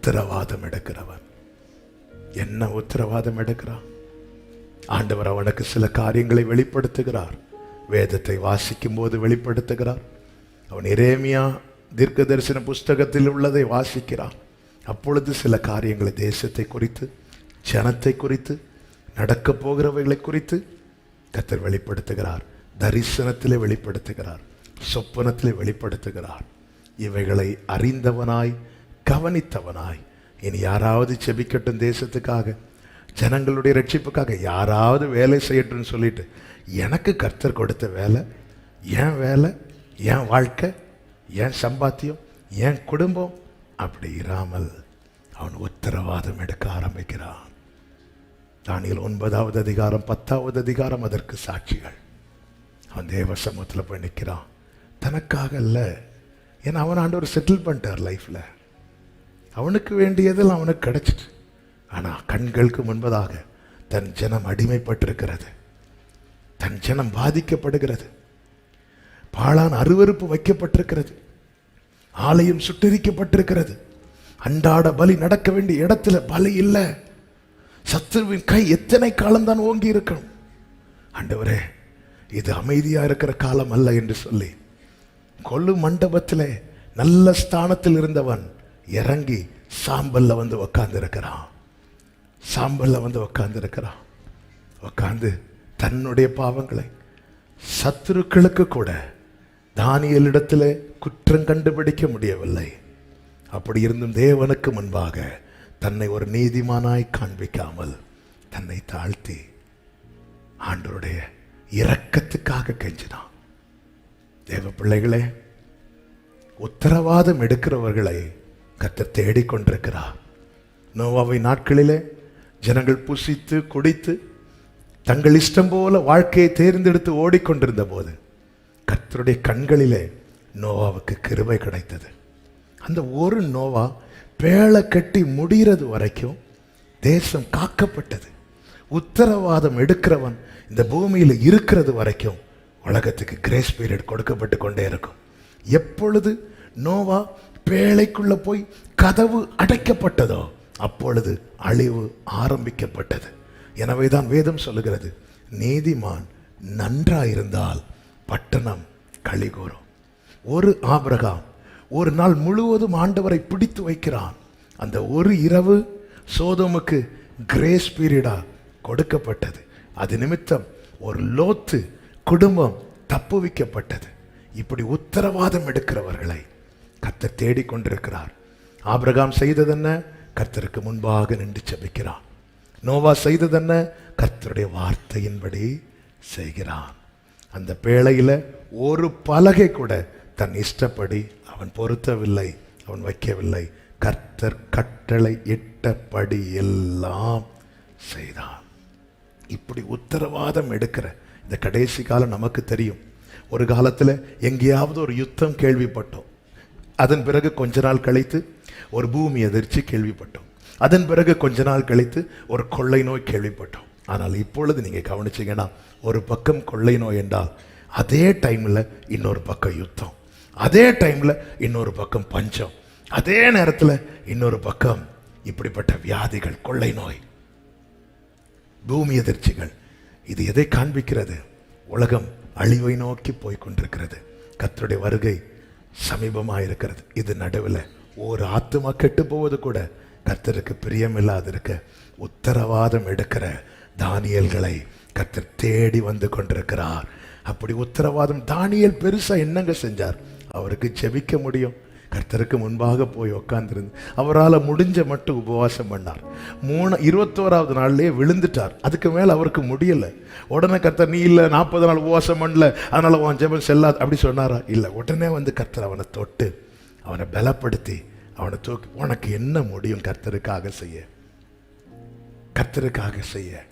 உத்தரவாதம் எடுக்கிறவன். என்ன உத்தரவாதம் எடுக்கிறான்? ஆண்டவர் அவனுக்கு சில காரியங்களை வெளிப்படுத்துகிறார். வேதத்தை வாசிக்கும் போது வெளிப்படுத்துகிறார். அவன் இரேமியா தீர்க்க தரிசன புஸ்தகத்தில் உள்ளதை வாசிக்கிறான். அப்பொழுது சில காரியங்களை தேசத்தை குறித்து ஜனத்தை குறித்து நடக்கப் போகிறவைகளை குறித்து கத்தர் வெளிப்படுத்துகிறார். தரிசனத்திலே வெளிப்படுத்துகிறார். சொப்பனத்திலே வெளிப்படுத்துகிறார். இவைகளை அறிந்தவனாய் கவனித்தவனாய். இனி யாராவது செபிக்கட்டும் தேசத்துக்காக ஜனங்களுடைய ரட்சிப்புக்காக யாராவது வேலை செய்யட்டும்னு சொல்லிட்டு எனக்கு கர்த்தர் கொடுத்த வேலை என் வேலை என் வாழ்க்கை என் சம்பாத்தியம் என் குடும்பம் அப்படி இராமல் அவன் உத்தரவாதம் எடுக்க ஆரம்பிக்கிறான். தானியில் ஒன்பதாவது அதிகாரம் பத்தாவது அதிகாரம் அதற்கு சாட்சிகள். அவன் தேவ சமூகத்தில் போய் நிற்கிறான் தனக்காக இல்லை ஏன்னா அவன் ஆண்டவர் செட்டில் பண்ணிட்டார் லைஃப்பில் அவனுக்கு வேண்டியதெல்லாம் அவனுக்கு கிடைச்சிட்டு. ஆனால் கண்களுக்கு முன்பதாக தன் ஜனம் அடிமைப்பட்டிருக்கிறது. தன் ஜனம் பாதிக்கப்படுகிறது. பாழான் அருவருப்பு வைக்கப்பட்டிருக்கிறது. ஆலயம் சுட்டரிக்கப்பட்டிருக்கிறது. அன்றாட பலி நடக்க வேண்டிய இடத்துல பலி இல்லை. சத்துருவின் கை எத்தனை காலம்தான் ஓங்கி இருக்கணும் ஆண்டவரே இது அமைதியாக இருக்கிற காலம் அல்ல என்று சொல்லி கொள்ளு மண்டபத்தில் நல்ல ஸ்தானத்தில் இருந்தவன் இறங்கி சாம்பல்ல வந்து உக்காந்துருக்கிறான். சாம்பலில் சாம்பல்ல வந்து உக்காந்துருக்கிறான். உக்காந்து தன்னுடைய பாவங்களை சத்துருக்களுக்கு கூட தானியலிடத்தில் குற்றம் கண்டுபிடிக்க முடியவில்லை. அப்படி இருந்தும் தேவனுக்கு முன்பாக தன்னை ஒரு நீதிமானாய் காண்பிக்காமல் தன்னை தாழ்த்தி ஆண்டருடைய இரக்கத்துக்காக கெஞ்சினான். தேவ பிள்ளைகளே உத்தரவாதம் எடுக்கிறவர்களை கத்தர் தேடிக்கொண்டிருக்கிறார். நோவாவை நாட்களிலே ஜனங்கள் புசித்து குடித்து தங்கள் இஷ்டம் போல வாழ்க்கையை தேர்ந்தெடுத்து ஓடிக்கொண்டிருந்த போது கத்தருடைய கண்களிலே நோவாவுக்கு கிருபை கிடைத்தது. அந்த ஒரு நோவா பேளை கட்டி முடிகிறது வரைக்கும் தேசம் காக்கப்பட்டது. உத்தரவாதம் எடுக்கிறவன் இந்த பூமியில் இருக்கிறது வரைக்கும் உலகத்துக்கு கிரேஸ் பீரியட் கொடுக்கப்பட்டு கொண்டே இருக்கும். எப்பொழுது நோவா பேழைக்குள்ள போய் கதவு அடைக்கப்பட்டதோ அப்பொழுது அழிவு ஆரம்பிக்கப்பட்டது. எனவே தான் வேதம் சொல்லுகிறது நீதிமான் நன்றாயிருந்தால் பட்டணம் கழிகூறும். ஒரு ஆபிரகாம் ஒரு நாள் முழுவதும் ஆண்டவரை பிடித்து வைக்கிறான். அந்த ஒரு இரவு சோதமுக்கு கிரேஸ் பீரியடாக கொடுக்கப்பட்டது. அது நிமித்தம் ஒரு லோத்து குடும்பம் தப்புவிக்கப்பட்டது. இப்படி உத்தரவாதம் எடுக்கிறவர்களை கர்த்தர் தேடிக்கொண்டிருக்கிறார். ஆபிரகாம் செய்ததென்ன? கர்த்தருக்கு முன்பாக நின்று செபிக்கிறான் நோவா செய்ததென்ன? கர்த்தருடைய வார்த்தையின்படி செய்கிறான். அந்த பேழையில ஒரு பலகை கூட தன் இஷ்டப்படி அவன் பொருத்தவில்லை அவன் வைக்கவில்லை. கர்த்தர் கட்டளை இட்டபடி எல்லாம் செய்தான். இப்படி உத்தரவாதம் எடுக்கிற இந்த கடைசி காலம் நமக்கு தெரியும். ஒரு காலத்தில் எங்கேயாவது ஒரு யுத்தம் கேள்விப்பட்டோம். அதன் பிறகு கொஞ்ச நாள் கழித்து ஒரு பூமி எதிர்ச்சி கேள்விப்பட்டோம். அதன் பிறகு கொஞ்ச நாள் கழித்து ஒரு கொள்ளை நோய் கேள்விப்பட்டோம். ஆனால் இப்பொழுது நீங்கள் கவனிச்சீங்கன்னா ஒரு பக்கம் கொள்ளை நோய் என்றால் அதே டைமில் இன்னொரு பக்கம் யுத்தம். அதே டைமில் இன்னொரு பக்கம் பஞ்சம். அதே நேரத்தில் இன்னொரு பக்கம் இப்படிப்பட்ட வியாதிகள் கொள்ளை நோய். பூமி எதிர்ச்சிகள் இது எதை காண்பிக்கிறது? உலகம் அழிவை நோக்கி போய்க்கொண்டிருக்கிறது கத்தருடைய வருகை சமீபமாக இருக்கிறது இது நடுவில் ஒரு ஆத்துமா கெட்டு போவது கூட கர்த்தருக்கு பிரியமில்லாது இருக்க உத்தரவாதம் எடுக்கிற தானியல்களை கர்த்தர் தேடி வந்து கொண்டிருக்கிறார். அப்படி உத்தரவாதம் தானியல் பெருசாக என்னங்க செஞ்சார்? அவருக்கு ஜெபிக்க முடியும். கர்த்தருக்கு முன்பாக போய் உக்காந்துருந்து அவரால் முடிஞ்ச மட்டும் உபவாசம் பண்ணார். மூணு இருபத்தோராவது நாள்லேயே விழுந்துட்டார். அதுக்கு மேலே அவருக்கு முடியல. உடனே கர்த்தர் நீ இல்லை நாற்பது நாள் உபவாசம் பண்ணல. அதனால் உன் ஜெபம் செல்லாது. அப்படி சொன்னாரா? இல்லை. உடனே வந்து கர்த்தர் அவனை தொட்டு அவனை பலப்படுத்தி அவனை தூக்கி உனக்கு என்ன முடியும் கர்த்தருக்காக செய்ய? கர்த்தருக்காக செய்ய.